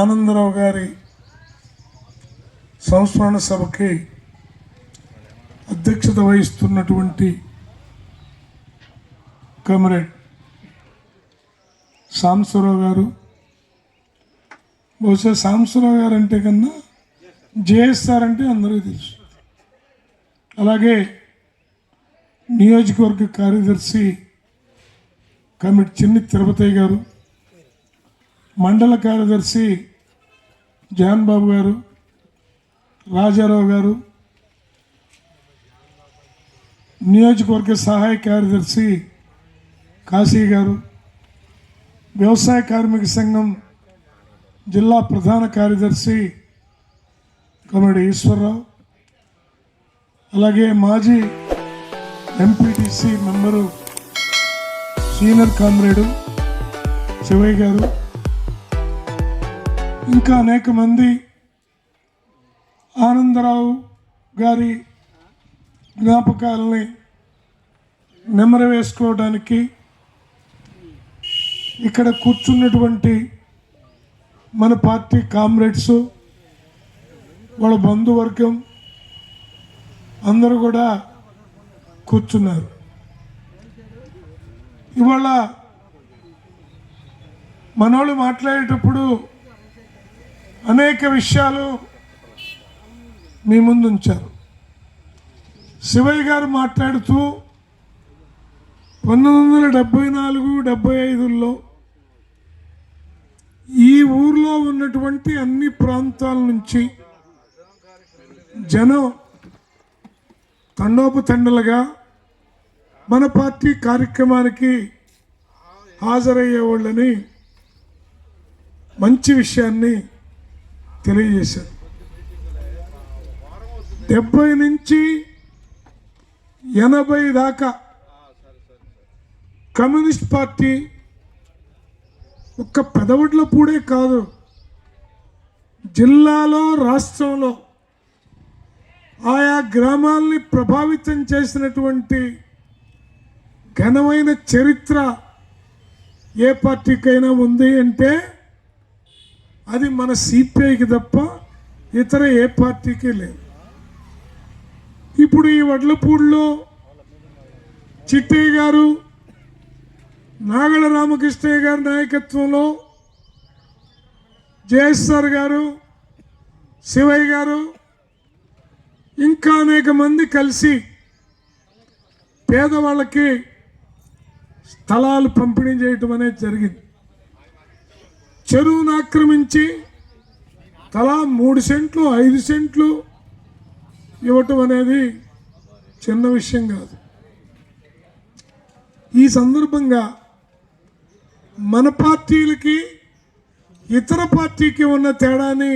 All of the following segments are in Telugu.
ఆనందరావు గారి సంస్మరణ సభకి అధ్యక్షత వహిస్తున్నటువంటి కమరేడ్ సాంసరావు గారు. బహుశా సాంసరావు గారు అంటే కన్నా జేఎస్ఆర్ అంటే అందరికీ తెలుసు. అలాగే నియోజకవర్గ కార్యదర్శి కమిటీ చిన్ని తిరుపతి గారు మండల కార్యదర్శి జాన్ బాబు గారు రాజారావు గారు నియోజకవర్గ సహాయ కార్యదర్శి కాశీ గారు వ్యవసాయ కార్మిక సంఘం జిల్లా ప్రధాన కార్యదర్శి కమడి ఈశ్వరరావు అలాగే మాజీ MPTC member senior comrade Sivayya గారు ఇంకా అనేక మంది ఆనందరావు గారి జ్ఞాపకాలని నెమర వేసుకోవడానికి ఇక్కడ కూర్చున్నటువంటి మన పార్టీ కామ్రేడ్స్ వాళ్ళ బంధువర్గం అందరూ కూడా కూర్చున్నారు. ఇవాళ మనోళ్ళు మాట్లాడేటప్పుడు అనేక విషయాలు మీ ముందు ఉంచారు. శివయ్య గారు మాట్లాడుతూ పంతొమ్మిది వందల డెబ్బై నాలుగు డెబ్బై ఐదుల్లో ఈ ఊర్లో ఉన్నటువంటి అన్ని ప్రాంతాల నుంచి జనం తండోపతండలుగా మన పార్టీ కార్యక్రమానికి హాజరయ్యేవాళ్ళని మంచి విషయాన్ని తెలియజేశారు. డెబ్బై నుంచి ఎనభై దాకా కమ్యూనిస్ట్ పార్టీ ఒక్క పెదవుడ్ల పూడే కాదు జిల్లాలో రాష్ట్రంలో ఆయా గ్రామాల్ని ప్రభావితం చేసినటువంటి ఘనమైన చరిత్ర ఏ పార్టీకైనా ఉంది అంటే అది మన సిపిఐకి తప్ప ఇతర ఏ పార్టీకి లేదు. ఇప్పుడు ఈ వడ్లపూడిలో చిట్టయ్య గారు నాగళ రామకృష్ణయ్య గారి నాయకత్వంలో జయస్ఆర్ గారు శివయ్య గారు ఇంకా అనేక మంది కలిసి పేదవాళ్ళకి స్థలాలు పంపిణీ చేయటం అనేది జరిగింది. చెరువును ఆక్రమించి తలా మూడు సెంట్లు ఐదు సెంట్లు ఇవ్వటం అనేది చిన్న విషయం కాదు. ఈ సందర్భంగా మన పార్టీలకి ఇతర పార్టీకి ఉన్న తేడాని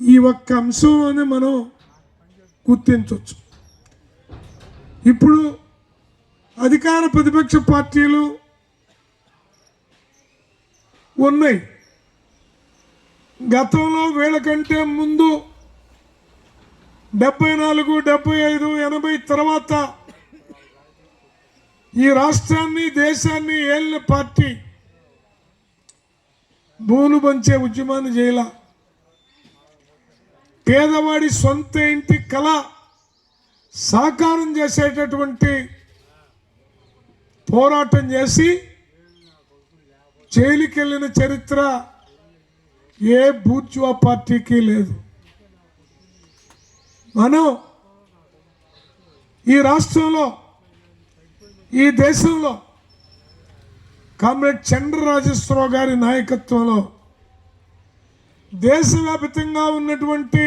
ఈ ఒక్క అంశంలోనే మనం గుర్తించవచ్చు. ఇప్పుడు అధికార ప్రతిపక్ష పార్టీలు ఉన్నాయి. గతంలో వీళ్ళకంటే ముందు డెబ్బై నాలుగు డెబ్బై ఐదు ఎనభై తర్వాత ఈ రాష్ట్రాన్ని దేశాన్ని ఏలిన పార్టీ భూములు పంచే ఉద్యమాన్ని చేయాల. పేదవాడి సొంత ఇంటి కళ సాకారం చేసేటటువంటి పోరాటం చేసి జైలుకెళ్ళిన చరిత్ర ఏ బూర్జువా పార్టీకి లేదు. మనం ఈ రాష్ట్రంలో ఈ దేశంలో కామ్రేడ్ చంద్రరాజేశ్వరరావు గారి నాయకత్వంలో దేశవ్యాప్తంగా ఉన్నటువంటి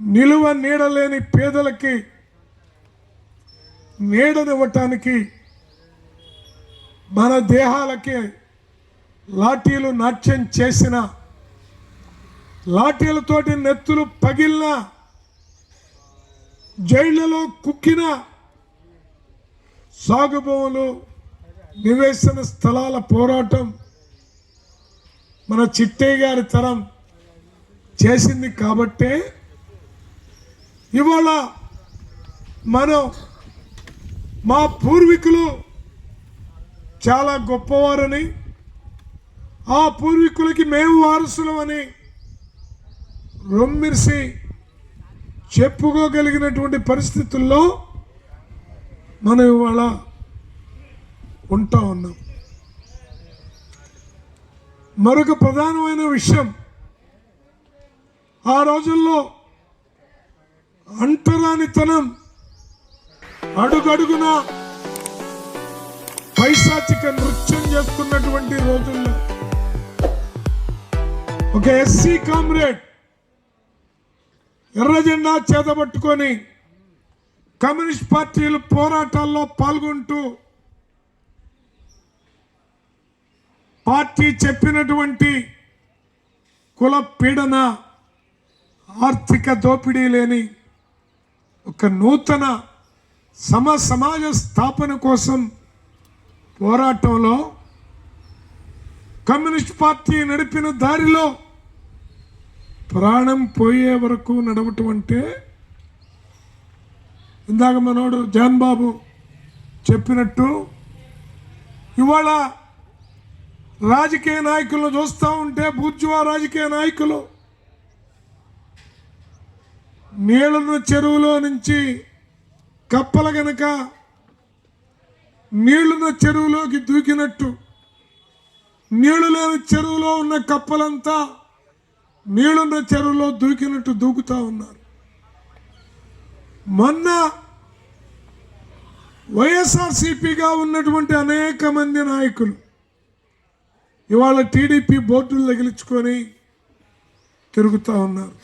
నిలువ నీడలేని పేదలకి నీడనివ్వటానికి మన దేహాలకి లాఠీలు నాట్యం చేసిన లాఠీలతోటి నెత్తులు పగిలిన జైళ్ళలో కుక్కిన సాగుభూములు నివేశన స్థలాల పోరాటం మన చిట్టయ్య గారి తరం చేసింది కాబట్టే ఇవాళ మనం మా పూర్వీకులు చాలా గొప్పవారని ఆ పూర్వీకులకి మేము వారసులమని రొమ్మిరిసి చెప్పుకోగలిగినటువంటి పరిస్థితుల్లో మనం ఇవాళ ఉంటా ఉన్నాం. మరొక ప్రధానమైన విషయం ఆ రోజుల్లో అంటరానితనం అడుగడుగున పైశాచిక నృత్యం చేస్తున్నటువంటి రోజుల్లో ఒక ఎస్సీ కామ్రేడ్ ఎర్ర జెండా చేతబట్టుకొని కమ్యూనిస్ట్ పార్టీల పోరాటాల్లో పాల్గొంటూ పార్టీ చెప్పినటువంటి కుల పీడన ఆర్థిక దోపిడీ లేని ఒక నూతన సమ సమాజ స్థాపన కోసం పోరాటంలో కమ్యూనిస్ట్ పార్టీ నడిపిన దారిలో ప్రాణం పోయే వరకు నడవటం అంటే ఇందాక మనోడు జాన్ బాబు చెప్పినట్టు ఇవాళ రాజకీయ నాయకులను చూస్తూ ఉంటే బూర్జువా రాజకీయ నాయకులు నీళ్ళను చెరువులో నుంచి కప్పల గనక నీళ్ళున్న చెరువులోకి దూకినట్టు నీళ్ళు లేని చెరువులో ఉన్న కప్పలంతా నీళ్ళున్న చెరువులో దూకినట్టు దూకుతా ఉన్నారు. మొన్న వైఎస్ఆర్సీపీగా ఉన్నటువంటి అనేక మంది నాయకులు ఇవాళ టీడీపీ బోర్డులు తగిలించుకొని తిరుగుతూ ఉన్నారు.